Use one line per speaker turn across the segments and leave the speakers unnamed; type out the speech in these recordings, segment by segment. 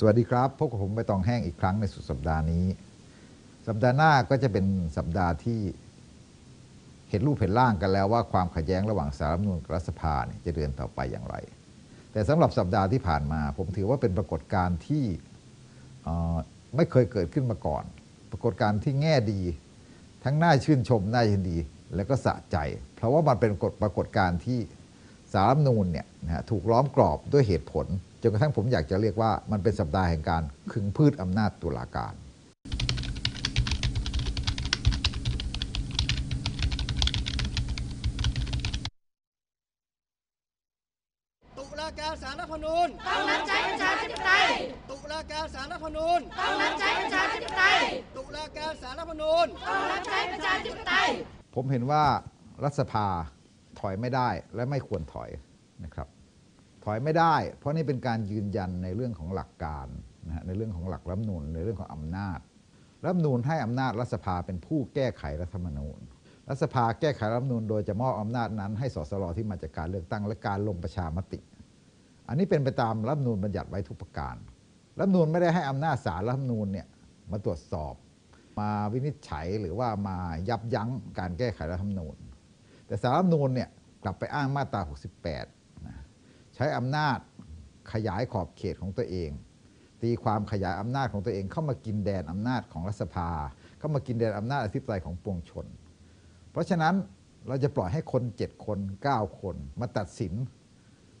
สวัสดีครับพบกับผมใบตองแห้งอีกครั้งในสุดสัปดาห์นี้ สัปดาห์หน้าก็จะเป็นสัปดาห์ที่เห็นรูปเห็นร่างกันแล้วว่าความขัดแย้งระหว่างสารรัฐมนูญกับรัฐสภาเนี่ยจะเดินต่อไปอย่างไร แต่สำหรับสัปดาห์ที่ผ่านมา ผมถือว่าเป็นปรากฏการณ์ที่ไม่เคยเกิดขึ้นมาก่อน ปรากฏการณ์ที่แง่ดี ทั้งน่าชื่นชมน่ายินดี และก็สะใจ เพราะว่ามันเป็นกฎปรากฏการณ์ที่สารรัฐมนูญเนี่ยนะฮะถูกล้อมกรอบด้วยเหตุผล นกระทั่งผมอยากจะเรียกว่ามันเป็นสัปดาห์แห่งการขึงพืชอำนาจตุลาการ
ตุลาการสารรัฐธรรมนูญ
ต้องรับใช้ประชาธิปไตย
ตุลาการสารรัฐธรรมนูญ
ต้องรับใช้ประชาธิปไตย
ตุลาการสารรัฐธรรมนูญ
ต้องรับใช้ประชาธิปไตย
ผมเห็นว่ารัฐสภาถอยไม่ได้และไม่ควรถอยนะครับ ถอยไม่ได้ เพราะนี่เป็นการยืนยันในเรื่องของหลักการนะฮะในเรื่องของหลักรัฐนูญในเรื่องของอำนาจ รัฐนูญให้อำนาจรัฐสภาเป็นผู้แก้ไขรัฐธรรมนูญรัฐสภาแก้ไขรัฐนูญโดยจะมอบอำนาจนั้น ให้สสรที่มาจากการเลือกตั้งและการลงประชามติ อันนี้เป็นไปตามรัฐนูญบัญญัติไว้ทุกประการ รัฐนูญไม่ได้ให้อำนาจศาลรัฐนูญเนี่ยมาตรวจสอบ มาวินิจฉัยหรือว่ามายับยั้งการแก้ไขรัฐธรรมนูญ แต่สารรัฐนูญเนี่ยกลับไปอ้างมาตรา 68 ใช้อำนาจขยายขอบเขตของตัวเอง ตีความขยายอำนาจของตัวเอง เข้ามากินแดนอำนาจของรัฐสภา เข้ามากินแดนอำนาจอธิปไตยของปวงชน เพราะฉะนั้นเราจะปล่อยให้คน 7 คน 9 คน มาตัดสิน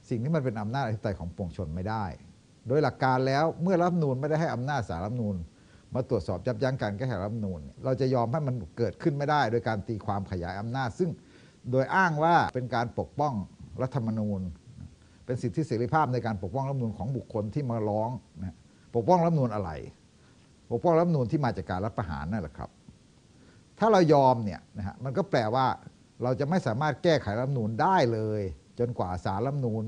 สิ่งที่มันเป็นอำนาจอธิปไตยของปวงชนไม่ได้ โดยหลักการแล้วเมื่อรัฐมนูญไม่ได้ให้อำนาจสารรัฐมนูญมาตรวจสอบยับยั้งการแก้ไขรัฐมนูนเราจะยอมให้มันเกิดขึ้นไม่ได้ โดยการตีความขยายอำนาจ ซึ่งโดยอ้างว่าเป็นการปกป้องรัฐธรรมนูญ เป็นสิทธิเสรีภาพในการปกป้องรัฐมนูญของบุคคลที่มาร้องนะปกป้องรัฐมนูญอะไร ปกป้องรัฐมนูญที่มาจากการรัฐประหารนั่นแหละครับ ถ้าเรายอมเนี่ยนะฮะมันก็แปลว่าเราจะไม่สามารถแก้ไขรัฐมนูญได้เลย จนกว่าสารรัฐมนูญ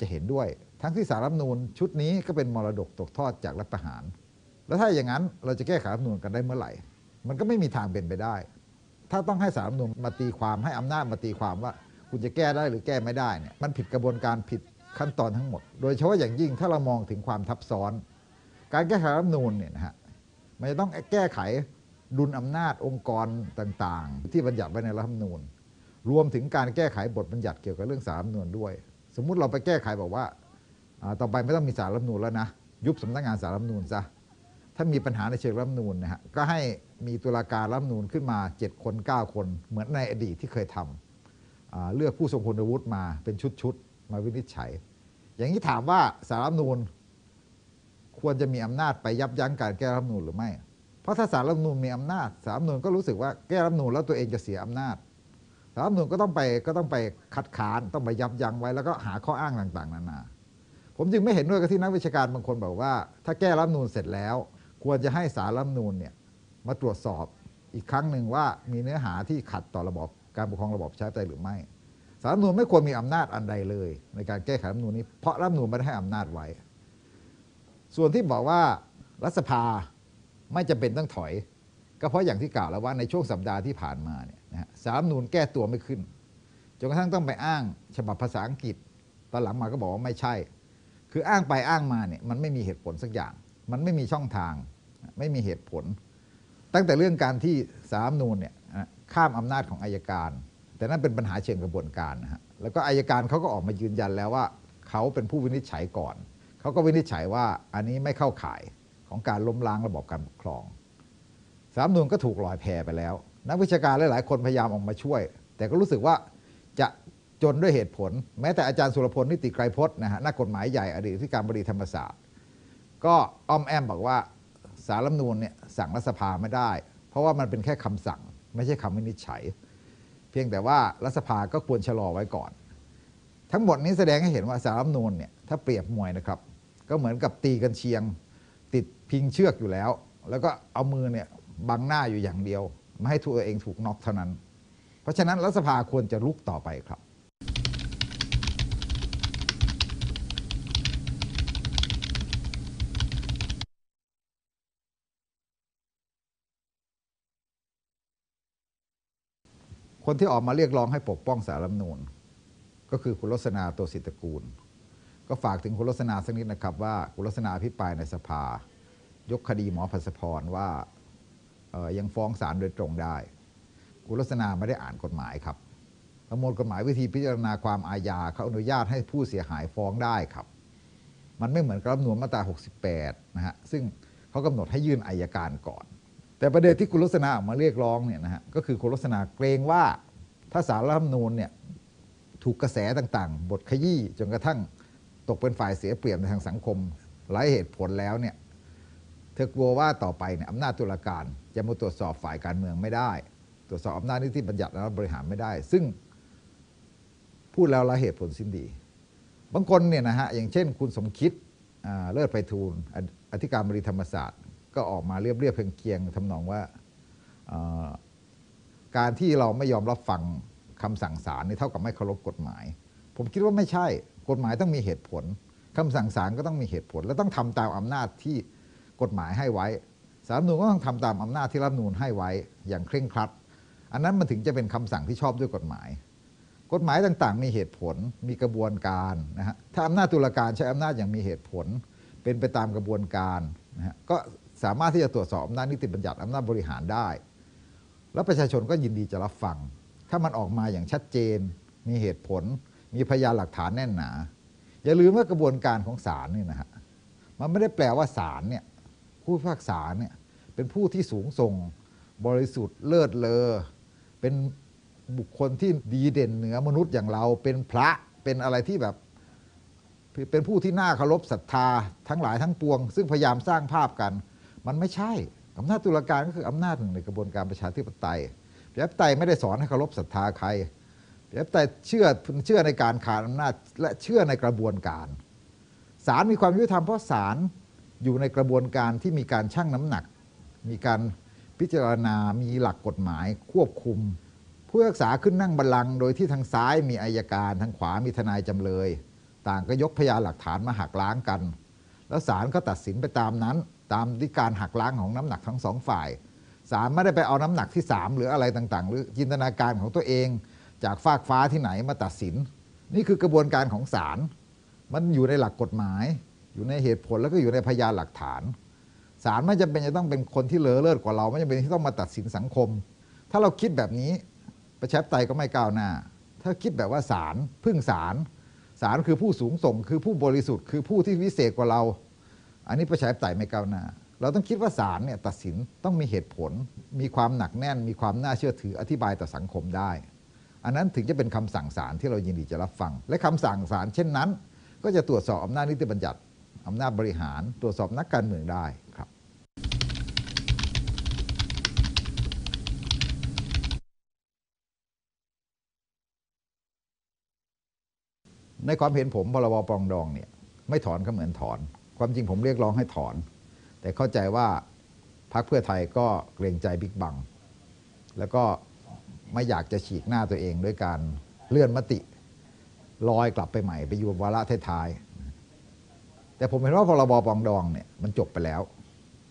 จะเห็นด้วย ทั้งที่สารรัฐมนูญชุดนี้ก็เป็นมรดกตกทอดจากรัฐประหาร แล้วถ้าอย่างนั้นเราจะแก้ไขรัฐมนูญกันได้เมื่อไหร่ มันก็ไม่มีทางเป็นไปได้ ถ้าต้องให้สารรัฐมนูญมาตีความให้อำนาจมาตีความว่า คุณจะแก้ได้หรือแก้ไม่ได้เนี่ยมันผิดกระบวนการผิดขั้นตอนทั้งหมด โดยเฉพาะอย่างยิ่งถ้าเรามองถึงความทับซ้อน การแก้ไขรัฐธรรมนูญเนี่ยนะฮะมันจะต้องแก้ไขดุลอำนาจองค์กรต่างๆ ที่บัญญัติไว้ในรัฐธรรมนูญ รวมถึงการแก้ไขบทบัญญัติเกี่ยวกับเรื่องสารรัฐธรรมนูญด้วย สมมุติเราไปแก้ไขบอกว่า ต่อไปไม่ต้องมีสารรัฐธรรมนูญแล้วนะ ยุบสำนักงานสารรัฐธรรมนูญซะถ้ามีปัญหาในเชิงรัฐธรรมนูญนะฮะก็ให้มีตุลาการรัฐธรรมนูญขึ้นมา 7 คน 9 คน เหมือนในอดีตที่เคยทำอ่า เลือกผู้ทรงคุณวุฒิมาเป็นชุดๆ มาวินิจฉัย อย่างนี้ถามว่าสารรัฐมนูญควรจะมีอำนาจไปยับยั้งการแก้รัฐมนูญหรือไม่ เพราะถ้าสารรัฐมนูญมีอำนาจสารรัฐมนูญก็รู้สึกว่าแก้รัฐมนูญแล้วตัวเองจะเสียอำนาจสารรัฐมนูญก็ต้องไปก็ต้องไปคัดค้านต้องไปยับยั้งไว้แล้วก็หาข้ออ้างต่างๆ นานา ผมจึงไม่เห็นด้วยกับที่นักวิชาการบางคนบอกว่า ถ้าแก้รัฐมนูญเสร็จแล้ว ควรจะให้สารรัฐมนูญเนี่ยมาตรวจสอบอีกครั้งหนึ่งว่ามีเนื้อหาที่ขัดต่อระบอบ การปกครองระบอบประชาธิปไตยหรือไม่สารรัฐมนูญไม่ควรมีอำนาจอันใดเลย ในการแก้ไขรัฐมนูญนี้เพราะรัฐมนูญไม่ได้ให้อำนาจไว้ ส่วนที่บอกว่ารัฐสภาไม่จำเป็นต้องถอย ก็เพราะอย่างที่กล่าวแล้วว่าในช่วงสัปดาห์ที่ผ่านมาเนี่ยนะฮะสารรัฐมนูญแก้ตัวไม่ขึ้นจนกระทั่งต้องไปอ้างฉบับภาษาอังกฤษตอนหลังมาก็บอกว่าไม่ใช่ คืออ้างไปอ้างมาเนี่ยมันไม่มีเหตุผลสักอย่าง มันไม่มีช่องทาง ไม่มีเหตุผล ตั้งแต่เรื่องการที่สารรัฐมนูญเนี่ย ข้ามอำนาจของอายการ แต่นั่นเป็นปัญหาเชิงกระบวนการนะฮะแล้วก็อายการเขาก็ออกมายืนยันแล้วว่าเขาเป็นผู้วินิจฉัยก่อน เขาก็วินิจฉัยว่าอันนี้ไม่เข้าข่ายของการล้มล้างระบบการปกครองสามนูญก็ถูกลอยแพไปแล้ว นักวิชาการหลาย ๆ คนพยายามออกมาช่วย แต่ก็รู้สึกว่าจะจนด้วยเหตุผล แม้แต่อาจารย์สุรพลนิติไกรพจน์นะฮะนักกฎหมายใหญ่อดีตที่การบดีธรรมศาสตร์ ก็อ้อมแอมบอกว่าสารรัฐมนูญเนี่ยสั่งรัฐสภาไม่ได้ เพราะว่ามันเป็นแค่คำสั่ง ไม่ใช่คำวินิจฉัย เพียงแต่ว่ารัฐสภาก็ควรชะลอไว้ก่อน ทั้งหมดนี้แสดงให้เห็นว่าสารรัฐมนูนเนี่ยถ้าเปรียบมวยนะครับ ก็เหมือนกับตีกันเชียง ติดพิงเชือกอยู่แล้ว แล้วก็เอามือเนี่ยบังหน้าอยู่อย่างเดียว ไม่ให้ตัวเองถูกน็อกเท่านั้น เพราะฉะนั้นรัฐสภาควรจะลุกต่อไปครับ คนที่ออกมาเรียกร้องให้ปกป้องสารรัฐนูญก็คือคุณรสนาโตสิตระกูล ก็ฝากถึงคุณลักษณะสักนิดนะครับว่าคุณลักษณะอภิปรายในสภา ยกคดีหมอพัสพรว่ายังฟ้องศาลโดยตรงได้ คุณลักษณะไม่ได้อ่านกฎหมายครับประมวลกฎหมายวิธีพิจารณาความอาญาเขาอนุญาตให้ผู้เสียหายฟ้องได้ครับ มันไม่เหมือนกับรัฐมนูญมาตรา 68 นะฮะซึ่งเขากำหนดให้ยื่นอายการก่อน แต่ประเด็นที่คุณลักษณะออกมาเรียกร้องเนี่ยนะฮะก็คือคุณลักษณะเกรงว่าถ้าสารรัฐธรรมนูญเนี่ยถูกกระแสต่างๆ บทขยี้จนกระทั่งตกเป็นฝ่ายเสียเปรียบในทางสังคมหลายเหตุผลแล้วเนี่ยเธอกลัวว่าต่อไปเนี่ยอำนาจตุลาการจะมาตรวจสอบฝ่ายการเมืองไม่ได้ ตรวจสอบอำนาจนิติบัญญัติและบริหารไม่ได้ ซึ่งพูดแล้วละเหตุผลสิ้นดี บางคนเนี่ยนะฮะอย่างเช่น คุณสมคิดเลิศไปทูลออธิการบดีธรรมศาสตร์ ก็ออกมาเรียบเรียบเคียงทำนองว่าการที่เราไม่ยอมรับฟังคำสั่งศาลนี่เท่ากับไม่เคารพกฎหมาย ผมคิดว่าไม่ใช่กฎหมายต้องมีเหตุผลคำสั่งศาลก็ต้องมีเหตุผล และต้องทำตามอำนาจที่กฎหมายให้ไว้สารนูญก็ต้องทำตามอำนาจที่รัฐนูญให้ไว้อย่างเคร่งครัด อันนั้นมันถึงจะเป็นคำสั่งที่ชอบด้วยกฎหมาย กฎหมายต่างๆ มีเหตุผลมีกระบวนการนะฮะถ้าอำนาจตุลาการใช้อำนาจอย่างมีเหตุผล เป็นไปตามกระบวนการนะฮะก็ สามารถที่จะตรวจสอบอำนาจนิติบัญญัติอำนาจบริหารได้ แล้วประชาชนก็ยินดีจะรับฟัง ถ้ามันออกมาอย่างชัดเจน มีเหตุผล มีพยานหลักฐานแน่นหนา อย่าลืมว่ากระบวนการของศาลนี่นะฮะมันไม่ได้แปลว่าศาลเนี่ยผู้พิพากษาเนี่ยเป็นผู้ที่สูงส่ง บริสุทธิ์เลิศเลอเป็นบุคคลที่ดีเด่นเหนือมนุษย์อย่างเราเป็นพระเป็นอะไรที่แบบเป็นผู้ที่น่าเคารพศรัทธาทั้งหลายทั้งปวง ซึ่งพยายามสร้างภาพกัน มันไม่ใช่อำนาจตุลาการก็คืออำนาจหนึ่งในกระบวนการประชาธิปไตยประชาธิปไตยไม่ได้สอนให้เคารพศรัทธาใครประชาธิปไตยเชื่อเชื่อในการขาดอำนาจและเชื่อในกระบวนการศาลมีความยุติธรรมเพราะศาลอยู่ในกระบวนการที่มีการชั่งน้ำหนัก มีการพิจารณา มีหลักกฎหมายควบคุม ผู้พิพากษาขึ้นนั่งบัลลังก์โดยที่ทางซ้ายมีอายการทางขวามีทนายจำเลย ต่างก็ยกพยานหลักฐานมาหักล้างกัน แล้วศาลก็ตัดสินไปตามนั้น ตามที่การหักล้างของน้ำหนักทั้งสองฝ่ายศาลไม่ได้ไปเอาน้ำหนักที่สามหรืออะไรต่างๆ หรือจินตนาการของตัวเอง จากฟากฟ้าที่ไหนมาตัดสิน นี่คือกระบวนการของศาลมันอยู่ในหลักกฎหมาย อยู่ในเหตุผลแล้วก็อยู่ในพยานหลักฐานศาลไม่จำเป็นจะต้องเป็นคนที่เลอเลิศกว่าเรา ไม่จำเป็นที่ต้องมาตัดสินสังคม ถ้าเราคิดแบบนี้ประชาธิปไตยก็ไม่ก้าวหน้า ถ้าคิดแบบว่าศาลพึ่งศาลศาลคือผู้สูงส่งคือผู้บริสุทธิ์คือผู้ที่วิเศษกว่าเรา อันนี้ประชาธิปไตยไม่ก้าวหน้า เราต้องคิดว่าศาลเนี่ยตัดสินต้องมีเหตุผล มีความหนักแน่น มีความน่าเชื่อถืออธิบายต่อสังคมได้ อันนั้นถึงจะเป็นคำสั่งศาลที่เรายินดีจะรับฟัง และคำสั่งศาลเช่นนั้น ก็จะตรวจสอบอำนาจนิติบัญญัติอำนาจบริหารตรวจสอบนักการเมืองได้ครับในความเห็นผมพรบปรองดองเนี่ยไม่ถอนก็เหมือนถอน ความจริงผมเรียกร้องให้ถอน แต่เข้าใจว่าพรรคเพื่อไทยก็เกรงใจบิ๊กบัง แล้วก็ไม่อยากจะฉีกหน้าตัวเองด้วยการเลื่อนมติลอยกลับไปใหม่ไปอยู่วาระท้ายๆแต่ผมเห็นว่าพรบปองดองเนี่ยมันจบไปแล้ว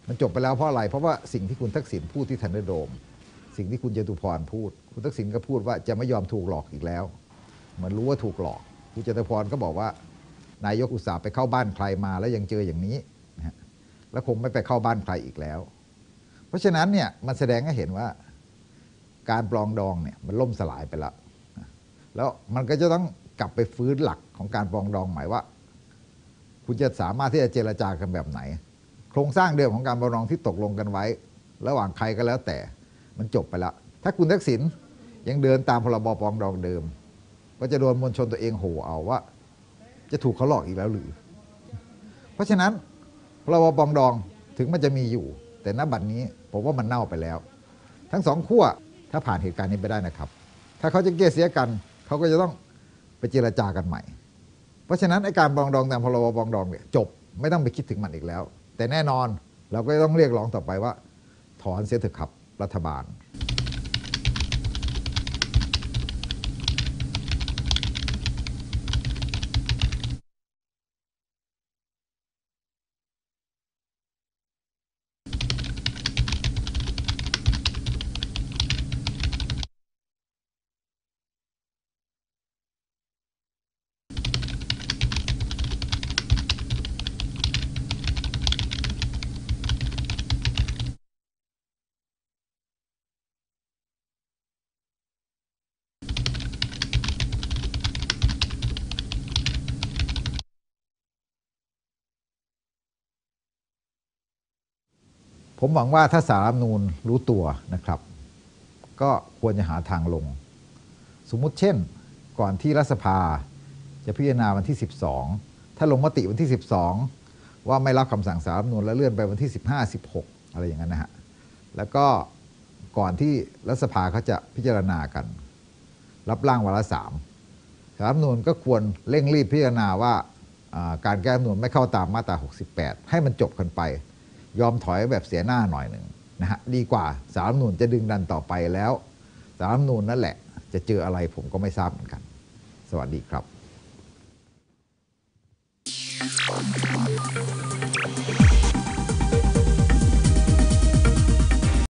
มันจบไปแล้วเพราะอะไร เพราะว่าสิ่งที่คุณทักษิณพูดที่ทันเดโดม สิ่งที่คุณเจตุพรพูด คุณทักษิณก็พูดว่าจะไม่ยอมถูกหลอกอีกแล้วเหมือนรู้ว่าถูกหลอก คุณเจตุพรก็บอกว่า นายกอุตสาห์ไปเข้าบ้านใครมาแล้วยังเจออย่างนี้นะแล้วคงไม่ไปเข้าบ้านใครอีกแล้ว เพราะฉะนั้นเนี่ยมันแสดงให้เห็นว่าการปลองดองเนี่ยมันล่มสลายไปแล้วนะแล้วมันก็จะต้องกลับไปฟื้นหลักของการปลองดองหม่ว่า คุณจะสามารถที่จะเจรจากันแบบไหน โครงสร้างเดิมของการปลองดองที่ตกลงกันไว้ ระหว่างใครก็แล้วแต่มันจบไปแล้วถ้าคุณทักษิณยังเดินตามพรบปรองดองเดิม ก็จะโดนมวลชนตัวเองโห่เอาว่า จะถูกเขาหลอกอีกแล้วหรือ เพราะฉะนั้นพรบปรองดองถึงมันจะมีอยู่ แต่ณบัดนี้ผมว่ามันเน่าไปแล้ว ทั้งสองขั้วถ้าผ่านเหตุการณ์นี้ไปได้นะครับ ถ้าเขาจะเกลี่ยเสียกันเขาก็จะต้องไปเจรจากันใหม่ เพราะฉะนั้นไอ้การปรองดองตามพรบปรองดองเนี่ยจบไม่ต้องไปคิดถึงมันอีกแล้ว แต่แน่นอนเราก็ต้องเรียกร้องต่อไปว่า ถอนเสียเถอะครับรัฐบาล ผมหวังว่าถ้าสารรัฐมนูญรู้ตัวนะครับ ก็ควรจะหาทางลง สมมุติเช่น ก่อนที่รัฐสภาจะพิจารณาวันที่ 12 ถ้าลงมติวันที่ 12 ว่าไม่รับคำสั่งสารรัฐมนูญแล้วเลื่อนไปวันที่ 15 16 อะไรอย่างนั้นนะฮะแล้วก็ก่อนที่รัฐสภาเขาจะพิจารณากัน รับร่างวาระสามสารรัฐมนูญก็ควรเร่งรีบพิจารณาว่าการแก้รัฐนูญไม่เข้าตามมาตรา 68 ให้มันจบกันไป ยอมถอยแบบเสียหน้าหน่อยหนึ่งนะฮะดีกว่าสารรัฐธรรมนูนจะดึงดันต่อไปแล้วสารรัฐธรรมนูนนั่นแหละ จะเจออะไรผมก็ไม่ทราบเหมือนกัน สวัสดีครับ